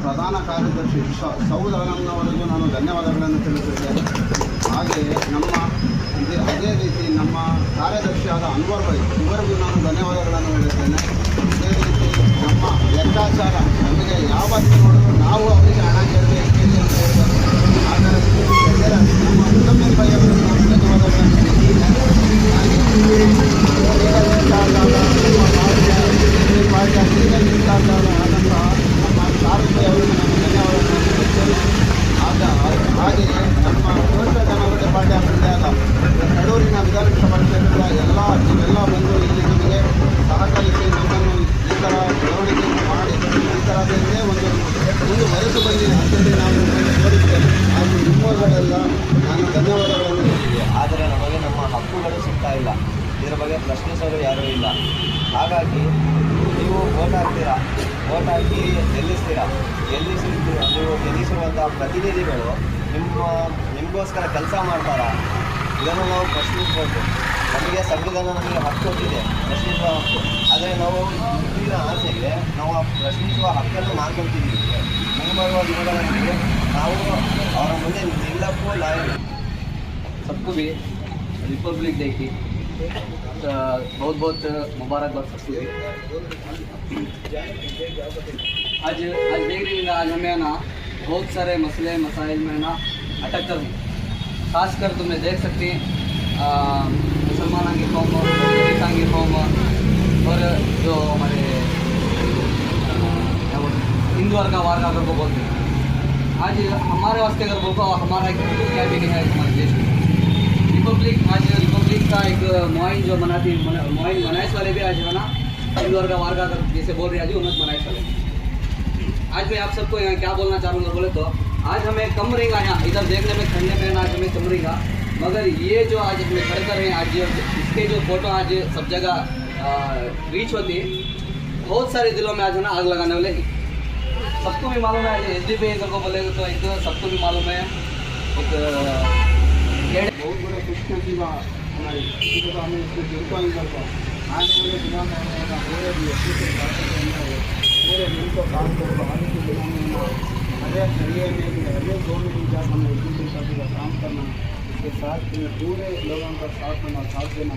ಪ್ರಧಾನ ಕಾರ್ಯದರ್ಶಿ ಸ- ಸೌದ್ ನಾನು ಧನ್ಯವಾದಗಳನ್ನು ತಿಳಿಸಿದ್ದೇನೆ ಹಾಗೆಯೇ ನಮ್ಮ ಅದೇ ರೀತಿ ನಮ್ಮ ಕಾರ್ಯದರ್ಶಿಯಾದ ಅನ್ವರ್ ಬೈ ಇವರಿಗೂ ನಾನು ಧನ್ಯವಾದಗಳನ್ನು ಹೇಳುತ್ತೇನೆ. ನಾನು ಧನ್ಯವಾದಗಳನ್ನು ಹೇಳ್ತೀವಿ ಆದರೆ ನಮಗೆ ನಮ್ಮ ಹಕ್ಕುಗಳು ಸಿಗ್ತಾ ಇಲ್ಲ. ಇದರ ಬಗ್ಗೆ ಪ್ರಶ್ನಿಸೋರು ಯಾರೂ ಇಲ್ಲ. ಹಾಗಾಗಿ ನೀವು ಓಟ್ ಹಾಕ್ತೀರಾ? ಓಟ್ ಹಾಕಿ ಗೆಲ್ಲಿಸ್ತೀರಾ? ಗೆಲ್ಲಿಸಿ ನೀವು ಗೆಲ್ಲಿಸಿರುವಂಥ ಪ್ರತಿನಿಧಿಗಳು ನಿಮ್ಮ, ನಿಮಗೋಸ್ಕರ ಕೆಲಸ ಮಾಡ್ತಾರಾ? ಇದನ್ನು ನಾವು ಪ್ರಶ್ನಿಸ್ಬೋದು ನಮಗೆ ಸಂವಿಧಾನ ನಮಗೆ ಹಕ್ಕು ಕೊಟ್ಟಿದೆ ಪ್ರಶ್ನಿಸುವ ಹಕ್ಕು. ಆದರೆ ನಾವು ಮುಂದಿನ ಆಸೆಗೆ ನಾವು ಪ್ರಶ್ನಿಸುವ ಹಕ್ಕನ್ನು ಮಾಡ್ಕೊಳ್ತಿದ್ದೀವಿ ಮುಂಬರುವ ದಿನಗಳಲ್ಲಿ ನಾವು ಅವರ ಮುಂದೆ ನಿಲ್ಲಕ್ಕೂ ಲಾಯಕ್ सबको भी रिपब्लिक डे की अ, बहुत बहुत मुबारकबाद सबको भी आज आज देख रही आज हमें ना बहुत सारे मसले मसाइल में ना अटक कर हैं खासकर तुम्हें देख सकते हैं अ, मुसलमानों की कौम क्रिस्तान की कौम और जो हमारे हैं, वर्ग का वार्ग अगर वो बोलते हैं आज हमारे वास्ते अगर बोलो हमारा एक क्या भी है हमारे देश में। रिपब्लिक आज रिपब्लिक का एक मुआइन जो मनाती मना, मुआइन मनाइश वाले भी आज है ना हिंदू वर्ग वार्ग अगर जैसे बोल रहे हैं आज उन्नत मनाइश वाले। आज मैं आप सबको यहाँ क्या बोलना चाहूँगा बोले तो आज हमें कम रहेगा यहाँ इधर देखने में खड़ने में आज हमें कम रहेगा मगर ये जो आज हमें खड़े कर रहे हैं आज इसके जो फ़ोटो आज सब जगह रीच होती है बहुत सारे दिलों में आज है ना आग लगाने वाले। हैं। सबको भी मालूम है एच डी पी को बोलेगा तो एक सबको भी मालूम है। बहुत काम को एक करना साथ पूरे लोगों का साथ देना साथ देना।